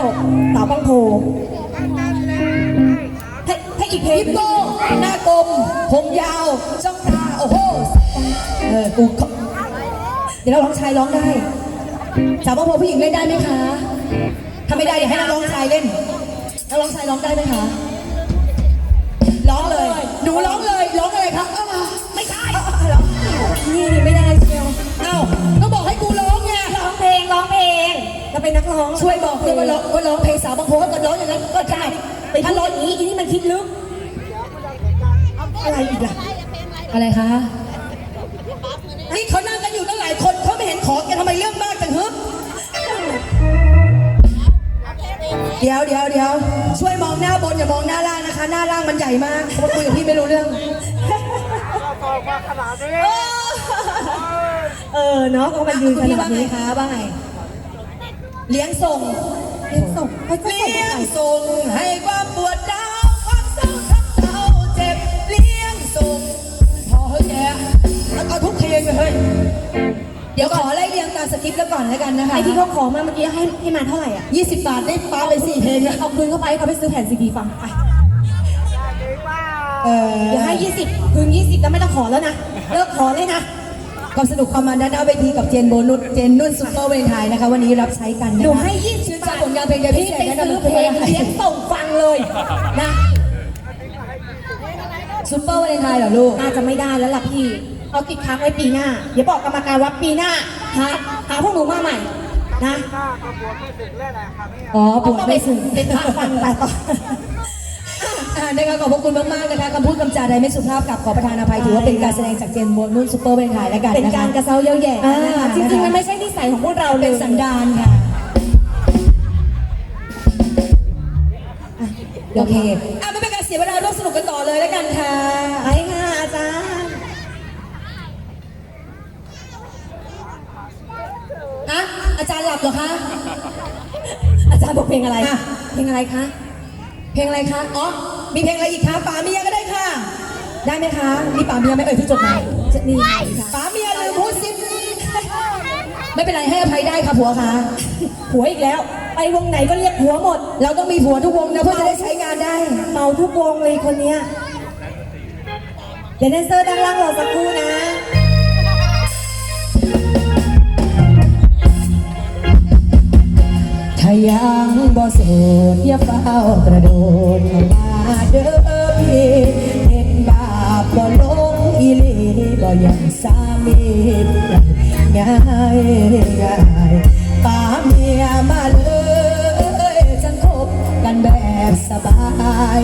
จกสาวบางโพถ้าถ้าอีกเพลงฮิปโก้หน้ากลม ผมยาวจ้องตา โอ้โห เออ กูก็เดี๋ยวเราร้องชายร้องได้ สาวบางโพผู้หญิงเล่นได้ไหมคะถ้าไม่ได้เดี๋ยวให้นักร้องชายเล่นนักร้องชายร้องได้ไหมคะร้องเลย หนูร้องเลย ร้องอะไรครับอ้าวไม่ใช่ งเราเป็นนักร้องช่วยบอกด้วยว่าร้องว่าร้องเพลงสาวบางโพก็ร้องอย่างนั้นก็ได้ไปถ้าร้องอย่างนี้อีนี่มันคิดลึก อะไรอีกล่ะอะไรคะนี่เขานั่งกันอยู่ตั้งหลายคนเขาไม่เห็นขอแกทำไมเรื่องมากจังฮึเดี๋ยวเดี๋ยวเดี๋ยวช่วยมองหน้าบนอย่ามองหน้าล่างนะคะ หน้าล่างมันใหญ่มากเพราะคุยกับพี่ไม่รู้เรื่องเออเนาะก็มันยืนขพี่นาว่าดไงนี้คะว่าไง เลี้ยงส่ง เลี้ยงส่งเขาจะส่งเลี้ไปยไหนงส่งให้ความปวดร้าวความเศร้าทั้งเศร้าเจ็บเลี้ยงส่งพอเฮ้ยแกแล้วเอาทุกเพลงเลยเฮ้ยเดี๋ยวขอไล่เรียงตามสคริปต์แล้วก่อนแล้วกันนะคะไอ้ที่เขาขอมาเมื่อกี้ให้ให้มาเท่าไหร่อะ20 บาทได้ป้าไปสี่เพลงนะเอาคืนเข้าไปให้เขาไปซื้อแผ่นซีดีฟังไปเออเดี๋ยวให้ 20คืน20แล้วไม่ต้องขอแล้วนะ เลิกขอเลยนะ ความสนุกความมันด้านหน้าเวทีกับเจนโบนุชเจนนุ่นซุปเปอร์เวนไทยนะคะ วันนี้รับใช้กันนะคะหนูให้ชื่น20ชอบาบทผลงานเพลงเดียวพิพี่เศไปษแนะนำซื้อทุกเพลงคนเลี้ยงส่งฟังเลยนะซุปเปอร์เวนไทยเหรอลูกน่าจะไม่ได้แล้วล่ะพี่เอาติดค้างไว้ปีหน้า เดี๋ยวบอกกรรมการว่าปีหน้าหาหาพวกหนูมาใหม่นะอ๋อบวชไม่สึกเป็นพระฟังไปต่อ อ่านะคะขอบพระคุณมากๆนะคะคำพูดคำจาใดไม่สุภาพกับขอประทานอภัยถือว่าเป็นการแสดงจากเจนโบนุ่นซุปเปอร์เวนไทยแล้วกันเป็นนะคะการกระเซาเย้าแย่อ่านะคะจริงๆมันไม่ใช่นิสัยของพวกเราเลเป็ยนสันดานค่ะอะ โอเคอะไม่เป็นการเสียเวลาร่วมสนุกกันต่อเลยแล้วกันค่ะไปค่ะอาจารย์ฮะอาจารย์หลับเหรอคะ อาจารย์บอกเพลงอะไร อะ เพลงอะไรคะ เพลงอะไรคะ อ๋อ มีเพลงอะไรอีกคะป๋าเมียก็ได้ค่ะ ได้ไหมคะมีป๋าเมียไหมเอ่ยที่จดหมายจะนี่ค่ะป๋าเมียลืมพูดสิไม่เป็นไรให้อภัยได้ค่ะผัวคะผัวอีกแล้ว ไปวงไหนก็เรียกผัวหมด เราต้องมีผัวทุกวงนะเพื่อจะได้ใช้งานได้ เมาทุกวงเลยคนเนี้ยเดี๋ยวแดนเซอร์ด้านล่างรอสักครู่นะถ้ายังบ่โสดอย่าเฝ้ากระโดด เข้ามเด้อพี่เห็นบาปบ่ลงอีหลีบ่ยังสามีง่ายง่ายป่าเมียมาเลยจังคบกันแบบสบาย